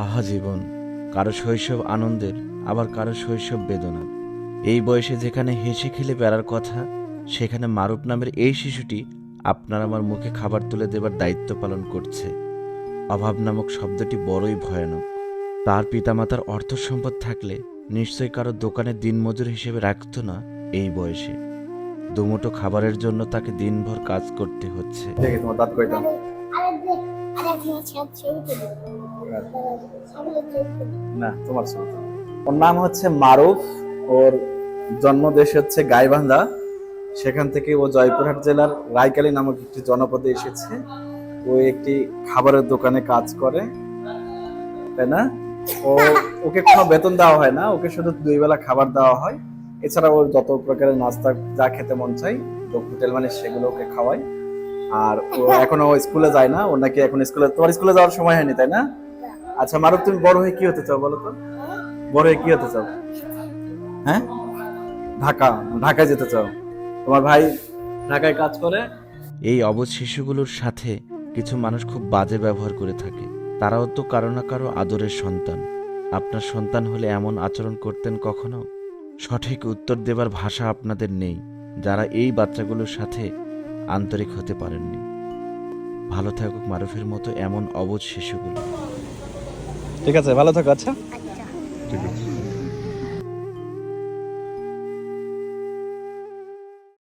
আহা জীবন কারও শৈশব আনন্দের আবার কারও শৈশব বেদনার। এই বয়সে যেখানে হেসে খেলে বেড়ার কথা সেখানে মারুপ নামের এই শিশুটি আপনার আমার মুখে খাবার তুলে দেবার দায়িত্ব পালন করছে। অভাব নামক শব্দটি বড়ই ভয়ানক। তার পিতামাতার অর্থ সম্পদ থাকলে নিশ্চয়ই কারও দোকানে দিনমজুর হিসেবে রাখতো না এই বয়সে। দুমুঠো খাবারের জন্য তাকে দিনভর কাজ করতে হচ্ছে। দেখি তোমার দাঁত কয়টা? না, তোমার ওর নাম হচ্ছে মারুফ, ওর জন্মদেশ হচ্ছে গাইবান্ধা। সেখান থেকে ও জয়পুরহাট জেলার রায়কালী নামক একটি জনপদে এসেছে। ও একটি খাবারের দোকানে কাজ করে, তাই না? ও, ওকে কোনো বেতন দেওয়া হয় না, ওকে শুধু দুই বেলা খাবার দেওয়া হয়। এছাড়া ওর যত প্রকারের নাস্তা যা খেতে মন চাই তো হোটেল মানে সেগুলো ওকে খাওয়ায় আর ও এখনও স্কুলে যায় না, ও নাকি এখন স্কুলে, তোমার স্কুলে যাওয়ার সময় হয়নি, তাই না? আচ্ছা মারুফ, তুমি বড় হয়ে কি হতে চাও বলো তো? বড় হয়ে কি হতে চাও? হ্যাঁ? ঢাকা, ঢাকায় যেতে চাও? তোমার ভাই ঢাকায় কাজ করে। এই অবধ শিশুগুলোর সাথে কিছু মানুষ খুব বাজে ব্যবহার করে থাকে। তারাও তো কারও না কারও আদরের সন্তান। আপনার সন্তান হলে এমন আচরণ করতেন কখনো? সঠিক উত্তর দেবার ভাষা আপনাদের নেই, যারা এই বাচ্চাগুলোর সাথে আন্তরিক হতে পারেননি। ভালো থাকুক মারুফের মতো এমন অবধ শিশুগুলো। ঠিক আছে ভালো থাকো আচ্ছা? আচ্ছা। ঠিক আছে।